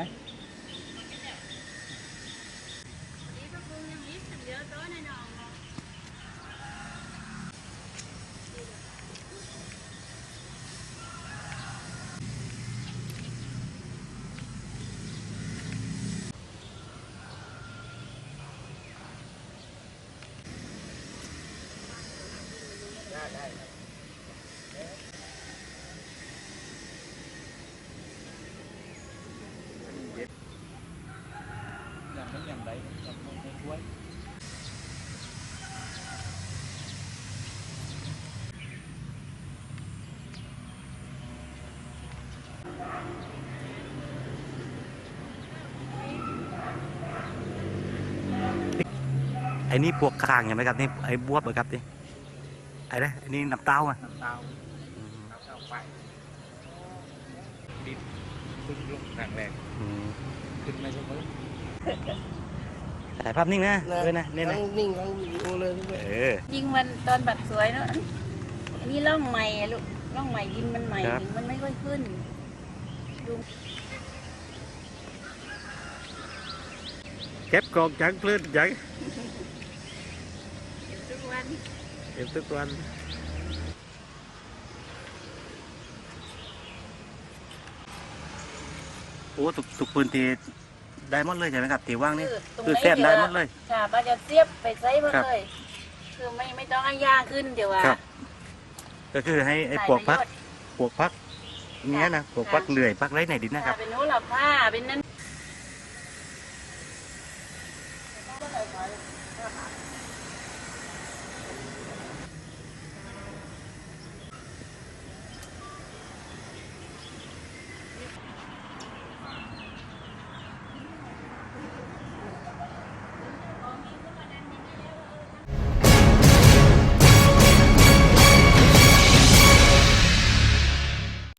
อะ ไรอย่างนั้นอย่างไรอย่างนั้นไม่ช่วยไอ้นี่พวกคางใช่ไหมครับนี่ไอ้บวบเหรอครับนี่ไอ้นะไอ้นี่น้ำเต้าอะน้ำเตาน้ำเตาไฟดินขึ้นลงทางแรงอืมขึ้นไม่เสมอ ถ่ายภาพนิ่งนะด้วยนะเนี่ยนะทั้งนิ่งทั้งวิดีโอเลยด้วยเออ ยิงมันตอนแบบสวยเนอะอันนี้ร่องใหม่อะลูกร่องใหม่ดินมันใหม่ครับ ดินมันไม่ค่อยขึ้น ดูเก็บกองจังคลื่นจังเห็นทุกวันเก็บทุกวันโอ้ทุกทุกพื้นที่ ได้หมดเลยใช่ไหมครับที่ว่างนี่ตรงคือไหนแซ่บได้เดี๋ยวหมดเลยค่ะป้าจะเสียบไปใส่หมดครับเลย คือไม่ไม่ต้องให้ย่างขึ้นเดี๋ยวว่าครับก็คือให้ไอ้ใส่ปวกพักประโยชน์ปวกพักเนี้ยนะปวกพักเหลื่อยพักไรในดินนะครับค่ะเป็นโน้หลับผ้าเป็นนั้น